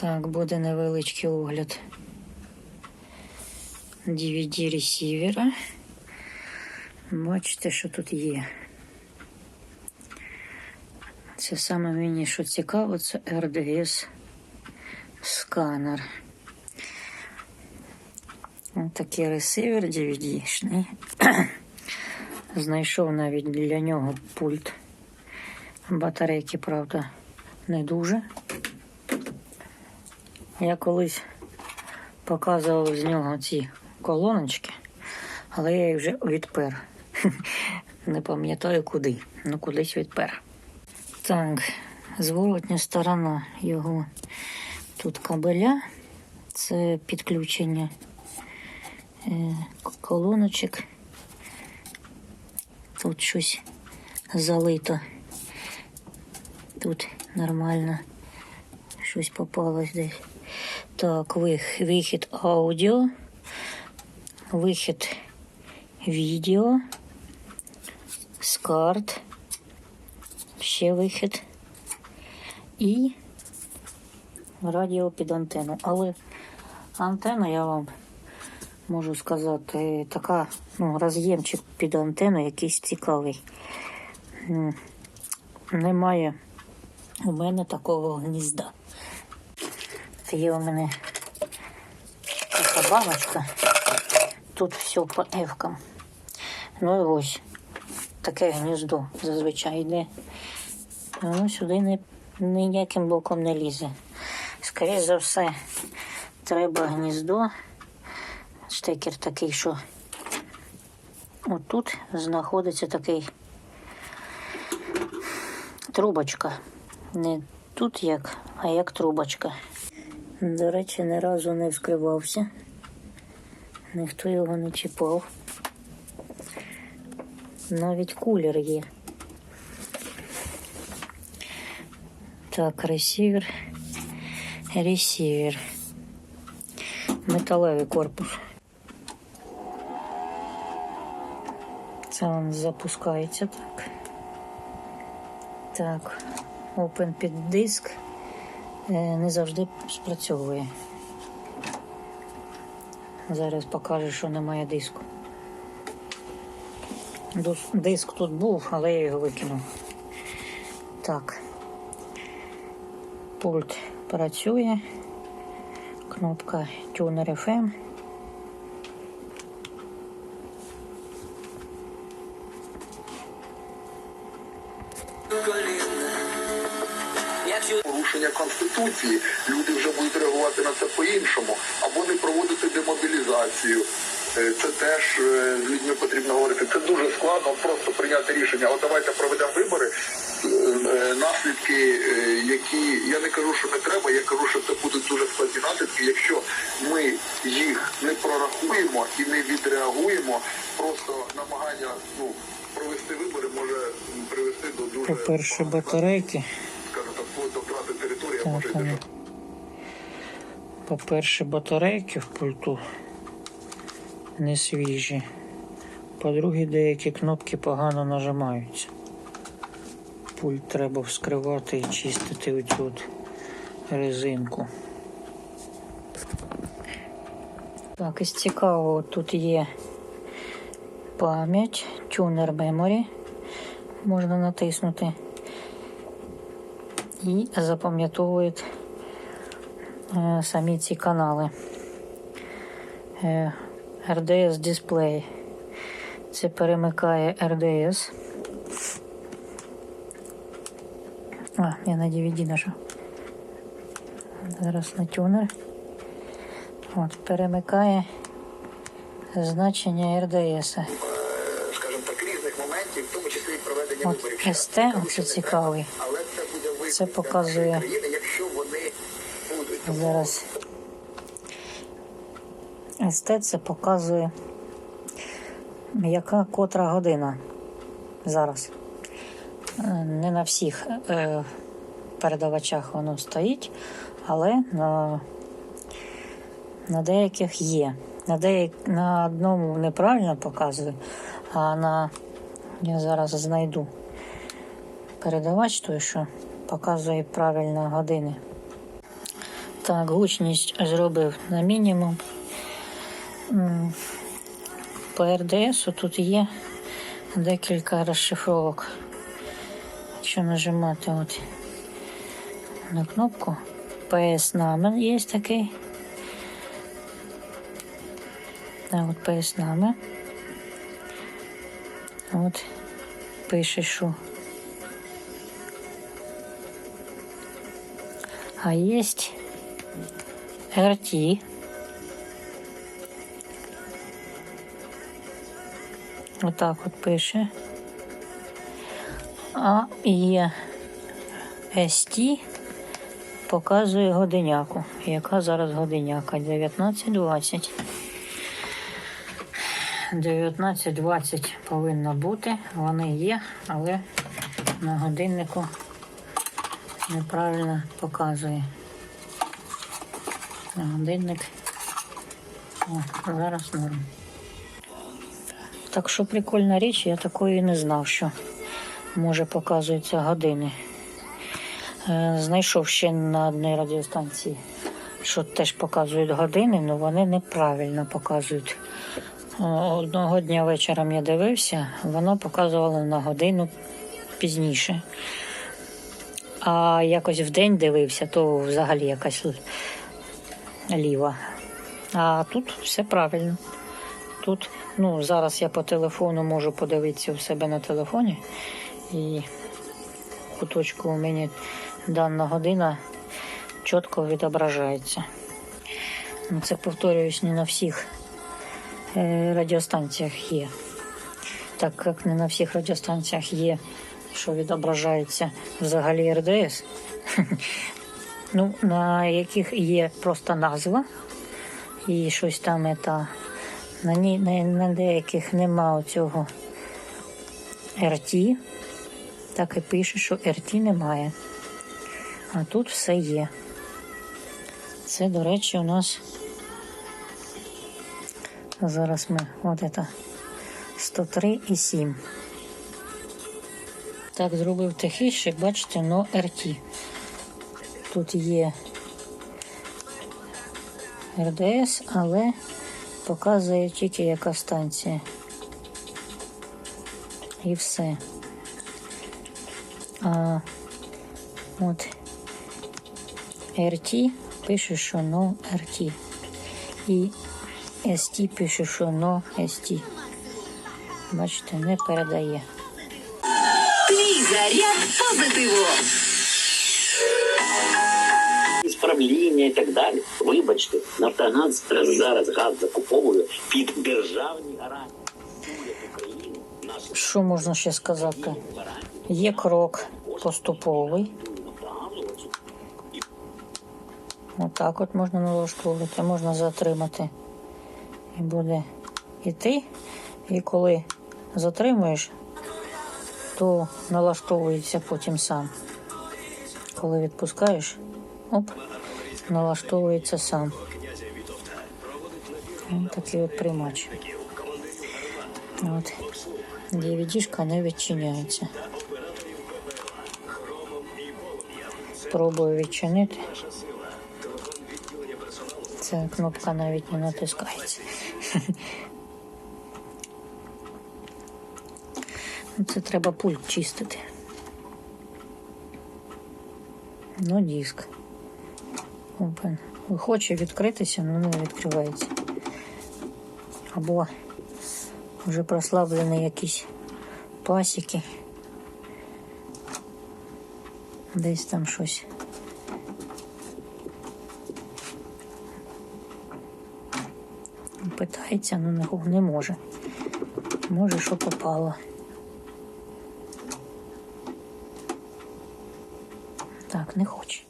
Так, буде невеличкий огляд DVD ресівера. Бачите, що тут є. Це саме мені що цікаво, це RDS сканер. Ось такий ресивер DVD-шний. Знайшов навіть для нього пульт. Батарейки, правда, не дуже. Я колись показував з нього ці колоночки, але я їх вже відпер. Не пам'ятаю куди, ну кудись відпер. Так, зворотня сторона його тут кабеля. Це підключення е, колоночок. Тут щось залито. Тут нормально щось попалось десь. Так, вихід аудіо, вихід відео, скарт, ще вихід і радіо під антенну. Але антенна, я вам можу сказати, така, ну, роз'ємчик під антенну якийсь цікавий. Немає у мене такого гнізда. Це є у мене така баночка. Тут все по ефкам. Ну і ось таке гніздо зазвичай йде. Воно сюди не, ніяким боком не лізе. Скоріше за все, треба гніздо. Штекер такий, що отут знаходиться такий трубочка. Не тут як, а як трубочка. До речі, ні разу не вскривався. Ніхто його не чіпав. Навіть кулер є. Так, ресівер. Ресівер. Металевий корпус. Це він запускається так. Так, Open під диск не завжди спрацьовує. Зараз покажу, що немає диску. Диск тут був, але я його викинув. Так. Пульт працює. Кнопка Tuner FM. Порушення конституції, люди вже будуть реагувати на це по-іншому, або не проводити демобілізацію. Е, Це теж е, з людьми потрібно говорити. Це дуже складно просто прийняти рішення. От давайте проведемо вибори. Е, Наслідки, які я не кажу, що не треба, я кажу, що це будуть дуже складні наслідки. Якщо ми їх не прорахуємо і не відреагуємо, просто намагання ну провести вибори може привести до дуже По-перше, батарейки. скажу так, вплоть до втрати вони. По-перше, батарейки в пульту не свіжі. По-друге, деякі кнопки погано нажимаються. Пульт треба вскривати і чистити оцю от резинку. Так, із цікавого тут є пам'ять, тюнер memory. Можна натиснути. І запам'ятовує е, самі ці канали. Е, RDS Display. Це перемикає RDS. А, я на DVD нажав. Зараз на тюнер. От, перемикає значення. Е, скажімо так, різних моментів, в тому числі і проведення виборів. СТ, не цікавий. Але це Це показує-. Зараз СТ це показує, яка котра година зараз. Е, Не на всіх е, передавачах воно стоїть, але на, на деяких є. На, деяк, на одному неправильно показує, а на я зараз знайду передавач той, що показує правильно години. Так, гучність зробив на мінімум. По РДС тут є декілька розшифровок. Якщо нажимати от на кнопку PS Namen є такий. Так, от PS Namen. От пише, що А есть RT. Отак от пише. А є ST показує годиняку. Яка зараз годиняка? 19.20. 19.20 повинна бути. Вони є, але на годиннику неправильно показує. Годинник. О, зараз норм. Так що прикольна річ, я такої не знав, що може показуються години. Е, Знайшов ще на одній радіостанції, що теж показують години, але вони неправильно показують. Одного дня вечором я дивився, воно показувало на годину пізніше. А якось в день дивився, то взагалі якась ліва. А тут все правильно. Тут, ну, зараз я по телефону можу подивитися у себе на телефоні. І куточку у мене дана година чітко відображається. Ну, Це, повторююсь, не на всіх е, радіостанціях є. Так як не на всіх радіостанціях є, що відображається взагалі РДС. Ну, на яких є просто назва і щось там это, на, ні, на, на деяких нема цього РТ. Так і пише, що РТ немає. А тут все є. Це, до речі, у нас зараз ми от это 103 і 7. Так, зробив тихіше, бачите, но РТ. Тут є РДС, але показує тільки яка станція. І все. А от РТ пише, що no RT. І ST пише, що no ST. Бачите, не передає. Заряд позитиву. Справління і так далі. Вибачте, Нафтогаз зараз газ закуповує під державні гарантії. Що можна ще сказати? Є крок поступовий. Отак от можна налаштовувати, можна затримати. І буде йти. І коли затримуєш, то налаштовується потім сам. Коли відпускаєш, оп, налаштовується сам. Ось такий от приймач. От. DVD-шка не відчиняється. Спробую відчинити. Ця кнопка навіть не натискається. Це треба пульт чистити. Ну, диск. Open. Хоче відкритися, але не відкривається. Або вже прослаблені якісь пасіки. Десь там щось. Питається, але не, не може. Може, що попало. Так, не хоче.